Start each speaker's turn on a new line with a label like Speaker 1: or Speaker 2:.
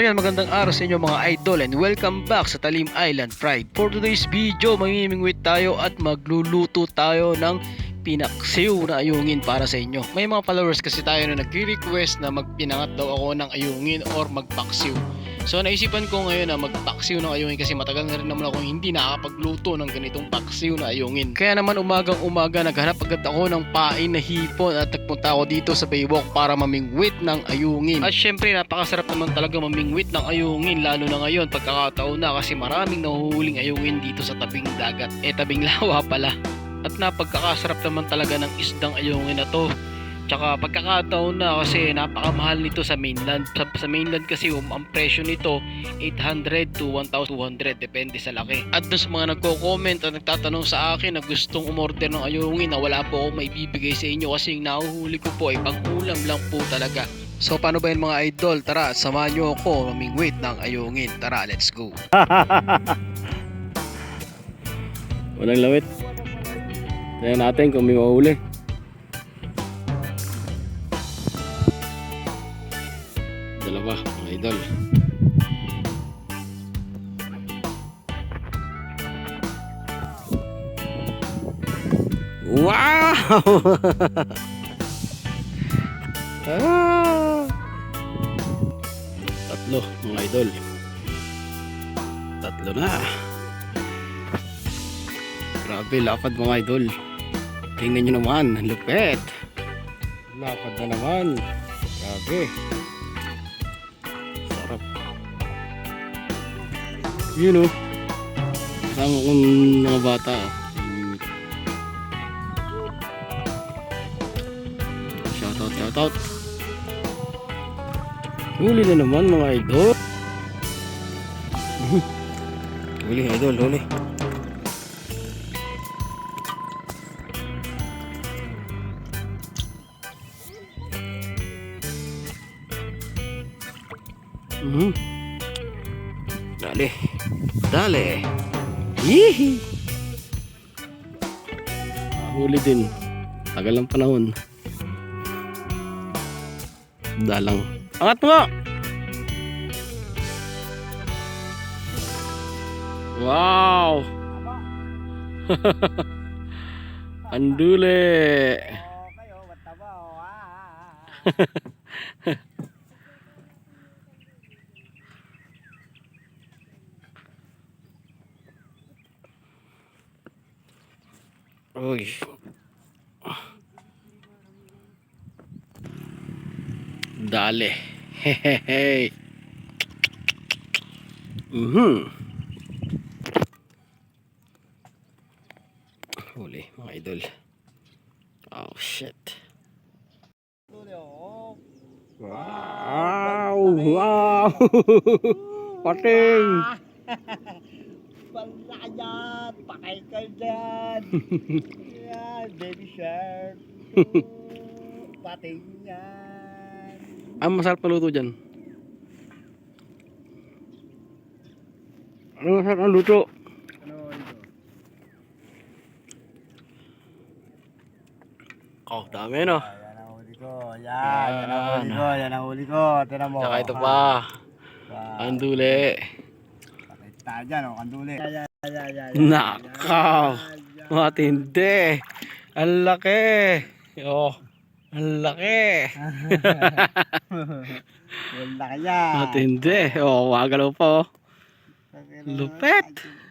Speaker 1: yan, magandang araw sa inyo mga idol and welcome back sa Talim Island Pride. For today's video, mamimingwit tayo at magluluto tayo ng pinaksiw na ayungin para sa inyo. May mga followers kasi tayo na nagre-request na magpinangat daw ako ng ayungin or magpaksiw. So naisipan ko ngayon na magpaksiw ng ayungin kasi matagal na rin naman ako hindi nakakapagluto ng ganitong paksiw na ayungin. Kaya naman umagang umaga naghanap agad ako ng pain na hipon at nagpunta ako dito sa Baywalk para mamingwit ng ayungin. At syempre napakasarap naman talaga mamingwit ng ayungin lalo na ngayon pagkakataon na kasi maraming nahuhuling ayungin dito sa tabing dagat. Eh tabing lawa pala. At napagkakasarap naman talaga ng isdang ayungin na to. Tsaka pagkakataon na kasi napakamahal nito sa mainland. Sa, sa mainland kasi um, ang presyo nito 800 to 1,200 depende sa laki. At sa mga nagko-comment at nagtatanong sa akin na gustong umorder ng ayungin na wala po ako may bibigay sa inyo kasi yung nahuhuli ko po ay pang-ulam lang po talaga. So paano ba yun mga idol? Tara, samahan nyo ako mamingwit ng ayungin. Tara, let's go.
Speaker 2: Walang lawit. Tingnan natin kung may mahuli. Wow! ah! Tatlo, mga idol. Tatlo na. Grabe, lapad mga idol. Tingnan nyo naman, lupet. Lapad na naman. Grabe. Sarap. Yun o. Kasama kong mga bata. oh. Shoutout, shoutout. Huli na naman mga idol. huli, idol, huli. Mhm. Dale. Dale. Yihi. Huli din. Tagal ng panahon. Dalang. Angat mo! Wow! Andule! Uy. Dale. Hehehe. Mhm. Huli, mga idol. Oh, shit. Wow! Wow! Pating!
Speaker 3: Wala ka dyan, pakay ka dyan. Yan, baby shark. Pating yan.
Speaker 2: Ang masarap na luto dyan. Ano masarap na luto? Oh, dami no.
Speaker 3: Ah, yan ang huli ko. Yan, yan ang huli ko. Yan ang huli ko. Tinan mo.
Speaker 2: Tsaka ito pa. Andule.
Speaker 3: Pakay tayo dyan, oh, kanduli.
Speaker 2: Nakaw. Matindi. Ang laki. Oh. Ang laki.
Speaker 3: Wala ka yan.
Speaker 2: Matindi. Oh, wagalaw pa oh. Lupet.